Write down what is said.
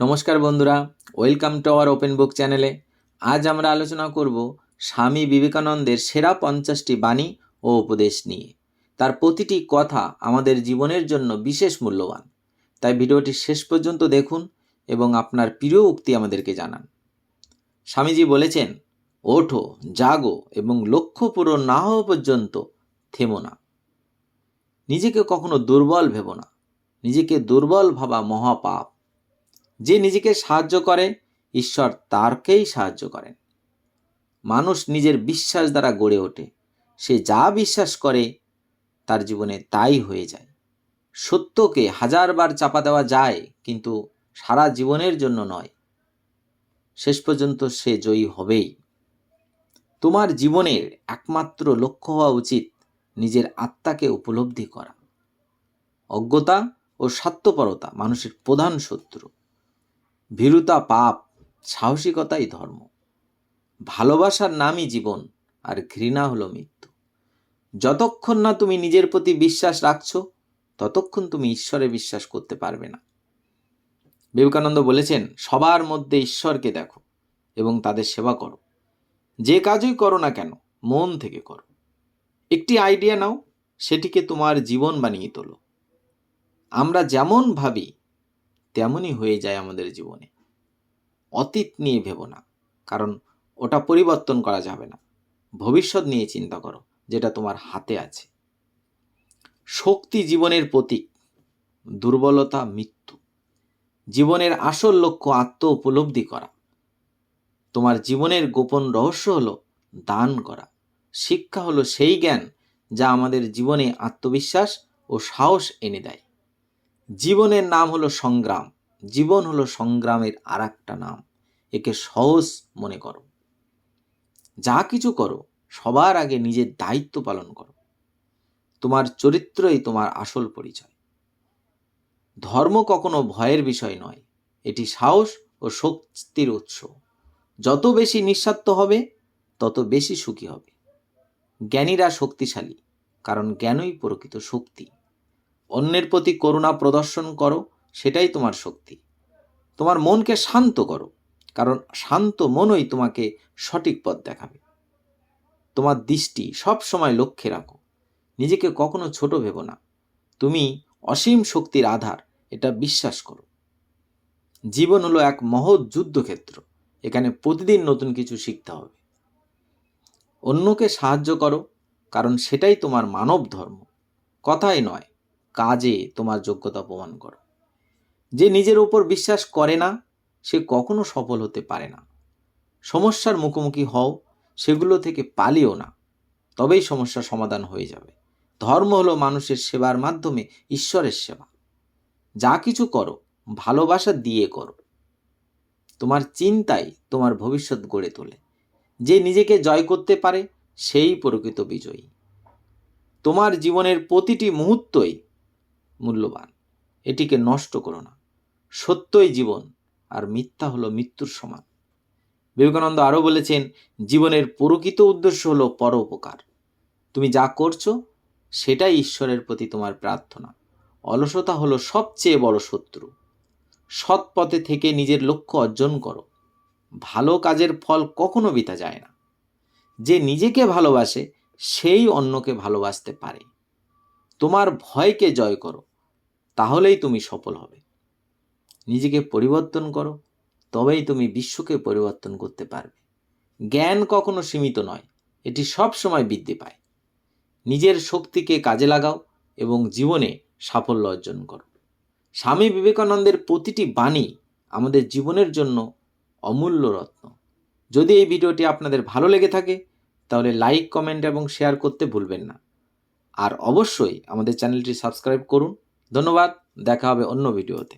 নমস্কার বন্ধুরা, welcome to our open book চ্যানেলে। আজ আমরা আলোচনা করব স্বামী বিবেকানন্দের সেরা পঞ্চাশটি বাণী ও উপদেশ নিয়ে। তার প্রতিটি কথা আমাদের জীবনের জন্য বিশেষ মূল্যবান। তাই ভিডিওটি শেষ পর্যন্ত দেখুন এবং আপনার প্রিয় উক্তি আমাদেরকে জানান। স্বামীজি বলেছেন, ওঠো, জাগো এবং লক্ষ্য পূরণ না হওয়া পর্যন্ত থেমো না। নিজেকে কখনো দুর্বল ভেবো না। নিজেকে দুর্বল ভাবা মহাপাপ। যে নিজেকে সাহায্য করে, ঈশ্বর তারকেই সাহায্য করেন। মানুষ নিজের বিশ্বাস দ্বারা গড়ে ওঠে। সে যা বিশ্বাস করে, তার জীবনে তাই হয়ে যায়। সত্যকে হাজারবার চাপা দেওয়া যায়, কিন্তু সারা জীবনের জন্য নয়। শেষ পর্যন্ত সে জয়ী হবেই। তোমার জীবনের একমাত্র লক্ষ্য হওয়া উচিত নিজের আত্মাকে উপলব্ধি করা। অজ্ঞতা ও স্বার্থপরতা মানুষের প্রধান শত্রু। ভীরুতা পাপ, সাহসিকতাই ধর্ম। ভালোবাসার নামই জীবন, আর ঘৃণা হলো মৃত্যু। যতক্ষণ না তুমি নিজের প্রতি বিশ্বাস রাখছো, ততক্ষণ তুমি ঈশ্বরে বিশ্বাস করতে পারবে না। বিবেকানন্দ বলেছেন, সবার মধ্যে ঈশ্বরকে দেখো এবং তাদের সেবা করো। যে কাজই করো না কেন, মন থেকে করো। একটি আইডিয়া নাও, সেটিকে তোমার জীবন বানিয়ে তোলো। আমরা যেমন ভাবি তেমনই হয়ে যায় আমাদের জীবনে। অতীত নিয়ে ভেবো না, কারণ ওটা পরিবর্তন করা যাবে না। ভবিষ্যৎ নিয়ে চিন্তা করো, যেটা তোমার হাতে আছে। শক্তি জীবনের প্রতীক, দুর্বলতা মৃত্যু। জীবনের আসল লক্ষ্য আত্ম উপলব্ধি করা। তোমার জীবনের গোপন রহস্য হলো দান করা। শিক্ষা হলো সেই জ্ঞান যা আমাদের জীবনে আত্মবিশ্বাস ও সাহস এনে দেয়। জীবনের নাম হলো সংগ্রাম। জীবন হলো সংগ্রামের আর একটা নাম। একে সহজ মনে করো। যা কিছু করো, সবার আগে নিজের দায়িত্ব পালন করো। তোমার চরিত্রই তোমার আসল পরিচয়। ধর্ম কখনো ভয়ের বিষয় নয়। এটি সাহস ও শক্তির উৎস। যত বেশি নিঃস্বার্থ হবে, তত বেশি সুখী হবে। জ্ঞানীরা শক্তিশালী, কারণ জ্ঞানই প্রকৃত শক্তি। অন্যের প্রতি করুণা প্রদর্শন করো, সেটাই তোমার শক্তি। তোমার মনকে শান্ত করো, কারণ শান্ত মনই তোমাকে সঠিক পথ দেখাবে। তোমার দৃষ্টি সব সময় লক্ষ্যে রাখো, নিজেকে কখনো ছোট ভেবো না। তুমি অসীম শক্তির আধার, এটা বিশ্বাস করো। জীবন হলো এক মহৎ যুদ্ধক্ষেত্র, এখানে প্রতিদিন নতুন কিছু শিখতে হবে। অন্যকে সাহায্য করো, কারণ সেটাই তোমার মানব ধর্ম কথাই নয় কাজে তোমার যোগ্যতা প্রমাণ করো। যে নিজের উপর বিশ্বাস করে না, সে কখনো সফল হতে পারে না। সমস্যার মুখোমুখি হও, সেগুলো থেকে পালিও না, তবেই সমস্যার সমাধান হয়ে যাবে। ধর্ম হলো মানুষের সেবার মাধ্যমে ঈশ্বরের সেবা। যা কিছু করো, ভালোবাসা দিয়ে করো। তোমার চিন্তাই তোমার ভবিষ্যৎ গড়ে তোলে। যে নিজেকে জয় করতে পারে, সেই প্রকৃত বিজয়ী। তোমার জীবনের প্রতিটি মুহূর্তই মূল্যবান। এটিকে নষ্ট করো না। সত্যই জীবন আর মিথ্যা হলো মৃত্যুর সমান। বিবেকানন্দ আরও বলেছেন, জীবনের প্রকৃত উদ্দেশ্য হলো পরোপকার। তুমি যা করছ, সেটাই ঈশ্বরের প্রতি তোমার প্রার্থনা। অলসতা হলো সবচেয়ে বড় শত্রু। সৎ পথে থেকে নিজের লক্ষ্য অর্জন করো। ভালো কাজের ফল কখনো বিতা যায় না। যে নিজেকে ভালোবাসে, সেই অন্যকে ভালোবাসতে পারে। তোমার ভয়কে জয় করো, তাহলেই তুমি সফল হবে। নিজেকে পরিবর্তন করো, তবেই তুমি বিশ্বকে পরিবর্তন করতে পারবে। জ্ঞান কখনো সীমিত নয়, এটি সব সময় বৃদ্ধি পায়। নিজের শক্তিকে কাজে লাগাও এবং জীবনে সাফল্য অর্জন করো। স্বামী বিবেকানন্দের প্রতিটি বাণী আমাদের জীবনের জন্য অমূল্য রত্ন। যদি এই ভিডিওটি আপনাদের ভালো লেগে থাকে, তাহলে লাইক, কমেন্ট এবং শেয়ার করতে ভুলবেন না। আর অবশ্যই আমাদের চ্যানেলটি সাবস্ক্রাইব করুন। ধন্যবাদ দেখা হবে অন্য ভিডিওতে।